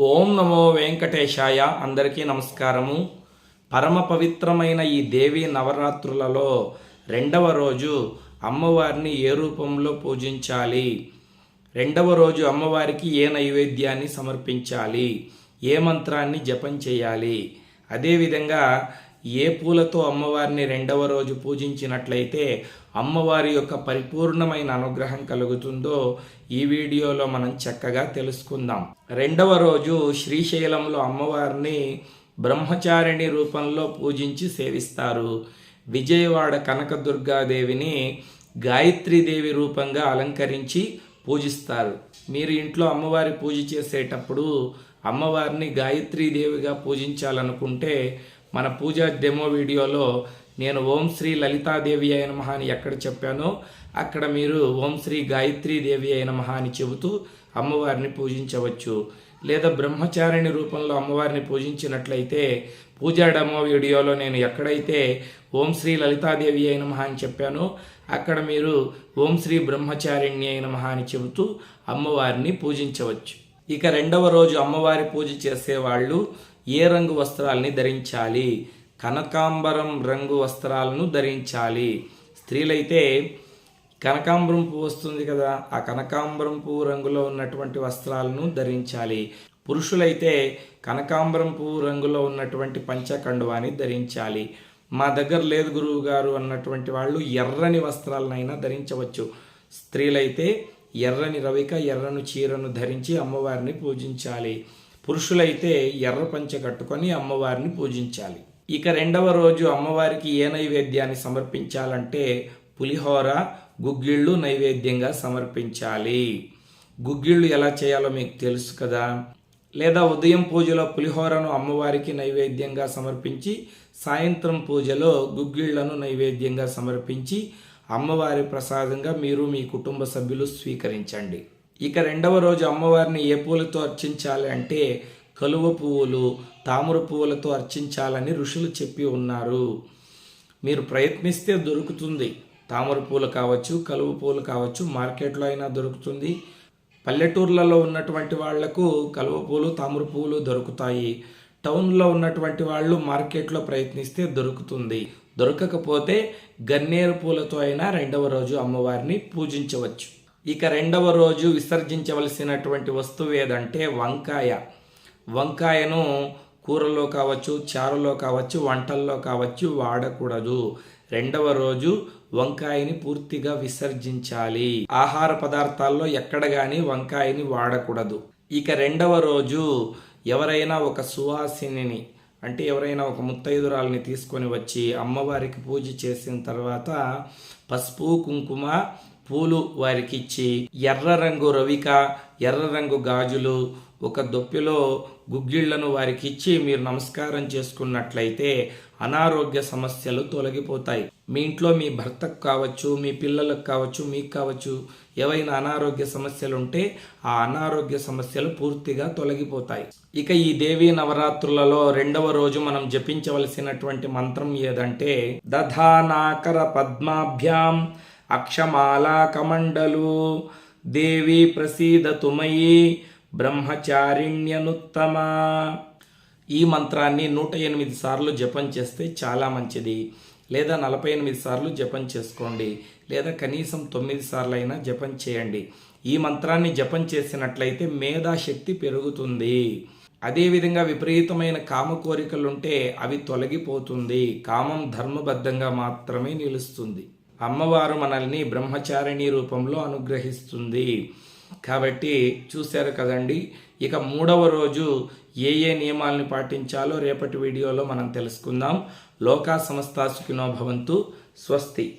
ఓం నమో వెంకటేశాయ. అందరికీ నమస్కారము. పరమ పవిత్రమైన ఈ దేవి నవరాత్రులలో రెండవ రోజు అమ్మవారిని ఏ రూపంలో పూజించాలి? రెండవ రోజు అమ్మవారికి ఏ నైవేద్యాన్ని సమర్పించాలి? ఏ మంత్రాన్ని జపం చేయాలి? అదేవిధంగా ఏ పూలతో అమ్మవారిని రెండవ రోజు పూజించినట్లయితే అమ్మవారి యొక్క పరిపూర్ణమైన అనుగ్రహం కలుగుతుందో ఈ వీడియోలో మనం చక్కగా తెలుసుకుందాం. రెండవ రోజు శ్రీశైలంలో అమ్మవారిని బ్రహ్మచారిణి రూపంలో పూజించి సేవిస్తారు. విజయవాడ కనకదుర్గాదేవిని గాయత్రీదేవి రూపంగా అలంకరించి పూజిస్తారు. మీరు ఇంట్లో అమ్మవారి పూజ చేసేటప్పుడు అమ్మవారిని గాయత్రీదేవిగా పూజించాలనుకుంటే మన పూజా డెమో వీడియోలో నేను ఓం శ్రీ లలితాదేవి అయిన మహా అని ఎక్కడ చెప్పానో అక్కడ మీరు ఓం శ్రీ గాయత్రీదేవి అయిన మహా అని చెబుతూ అమ్మవారిని పూజించవచ్చు. లేదా బ్రహ్మచారిణి రూపంలో అమ్మవారిని పూజించినట్లయితే పూజా డెమో వీడియోలో నేను ఎక్కడైతే ఓం శ్రీ లలితాదేవి అయిన మహా అని చెప్పానో అక్కడ మీరు ఓం శ్రీ బ్రహ్మచారిణి అయిన మహా అని చెబుతూ అమ్మవారిని పూజించవచ్చు. ఇక రెండవ రోజు అమ్మవారి పూజ చేసేవాళ్ళు ఏ రంగు వస్త్రాలని ధరించాలి? కనకాంబరం రంగు వస్త్రాలను ధరించాలి. స్త్రీలైతే కనకాంబరం పువ్వు వస్తుంది కదా ఆ కనకాంబరం పువ్వు రంగులో ఉన్నటువంటి వస్త్రాలను ధరించాలి. పురుషులైతే కనకాంబరం పువ్వు రంగులో ఉన్నటువంటి పంచకండువాని ధరించాలి. మా దగ్గర లేదు గురువు గారు అన్నటువంటి వాళ్ళు ఎర్రని వస్త్రాలనైనా ధరించవచ్చు. స్త్రీలైతే ఎర్రని రవిక ఎర్రను చీరను ధరించి అమ్మవారిని పూజించాలి. పురుషులైతే ఎర్ర పంచ కట్టుకొని అమ్మవారిని పూజించాలి. ఇక రెండవ రోజు అమ్మవారికి ఏ నైవేద్యాన్ని సమర్పించాలంటే పులిహోర గుగ్గిళ్ళు నైవేద్యంగా సమర్పించాలి. గుగ్గిళ్ళు ఎలా చేయాలో మీకు తెలుసు కదా? లేదా ఉదయం పూజలో పులిహోరను అమ్మవారికి నైవేద్యంగా సమర్పించి సాయంత్రం పూజలో గుగ్గిళ్ళను నైవేద్యంగా సమర్పించి అమ్మవారి ప్రసాదంగా మీరు మీ కుటుంబ సభ్యులు స్వీకరించండి. ఇక రెండవ రోజు అమ్మవారిని ఏ పూలతో అర్చించాలి అంటే కలువ పువ్వులు తామర పువ్వులతో అర్చించాలని ఋషులు చెప్పి ఉన్నారు. మీరు ప్రయత్నిస్తే దొరుకుతుంది. తామర పూలు కావచ్చు కలువ పూలు కావచ్చు మార్కెట్లో అయినా దొరుకుతుంది. పల్లెటూర్లలో ఉన్నటువంటి వాళ్ళకు కలువ పూలు తామర పూలు దొరుకుతాయి. టౌన్లో ఉన్నటువంటి వాళ్ళు మార్కెట్లో ప్రయత్నిస్తే దొరుకుతుంది. దొరకకపోతే గన్నేరు పూలతో అయినా రెండవ రోజు అమ్మవారిని పూజించవచ్చు. ఇక రెండవ రోజు విసర్జించవలసినటువంటి వస్తువు ఏదంటే వంకాయ. వంకాయను కూరలో కావచ్చు చారులో కావచ్చు వంటల్లో కావచ్చు వాడకూడదు. రెండవ రోజు వంకాయని పూర్తిగా విసర్జించాలి. ఆహార పదార్థాల్లో ఎక్కడ కానీ వంకాయని వాడకూడదు. ఇక రెండవ రోజు ఎవరైనా ఒక సువాసిని అంటే ఎవరైనా ఒక ముత్తైదురాల్ని తీసుకొని వచ్చి అమ్మవారికి పూజ చేసిన తర్వాత పసుపు కుంకుమ పూలు వారికి ఇచ్చి ఎర్ర రంగు రవిక ఎర్ర రంగు గాజులు ఒక దొప్పిలో గుగ్గిళ్ళను వారికి ఇచ్చి మీరు నమస్కారం చేసుకున్నట్లయితే అనారోగ్య సమస్యలు తొలగిపోతాయి. మీ ఇంట్లో మీ భర్తకు కావచ్చు మీ పిల్లలకు కావచ్చు మీకు కావచ్చు ఏవైనా అనారోగ్య సమస్యలు ఉంటే ఆ అనారోగ్య సమస్యలు పూర్తిగా తొలగిపోతాయి. ఇక ఈ దేవీ నవరాత్రులలో రెండవ రోజు మనం జపించవలసినటువంటి మంత్రం ఏదంటే దధానాకర పద్మాభ్యాం అక్షమాలా కమండలు దేవి ప్రసీదతుమయి బ్రహ్మచారిణ్యనుత్తమ. ఈ మంత్రాన్ని నూట ఎనిమిది సార్లు జపం చేస్తే చాలా మంచిది. లేదా నలభై ఎనిమిది సార్లు జపం చేసుకోండి. లేదా కనీసం తొమ్మిది సార్లు అయినా జపం చేయండి. ఈ మంత్రాన్ని జపం చేసినట్లయితే మేధాశక్తి పెరుగుతుంది. అదేవిధంగా విపరీతమైన కామ కోరికలుంటే అవి తొలగిపోతుంది. కామం ధర్మబద్ధంగా మాత్రమే నిలుస్తుంది. అమ్మవారు మనల్ని బ్రహ్మచారిణి రూపంలో అనుగ్రహిస్తుంది. కాబట్టి చూశారు కదండి ఇక మూడవ రోజు ఏ ఏ నియమాలను పాటించాలో రేపటి వీడియోలో మనం తెలుసుకుందాం. లోకా సమస్తాసుకినో భవంతు స్వస్తి.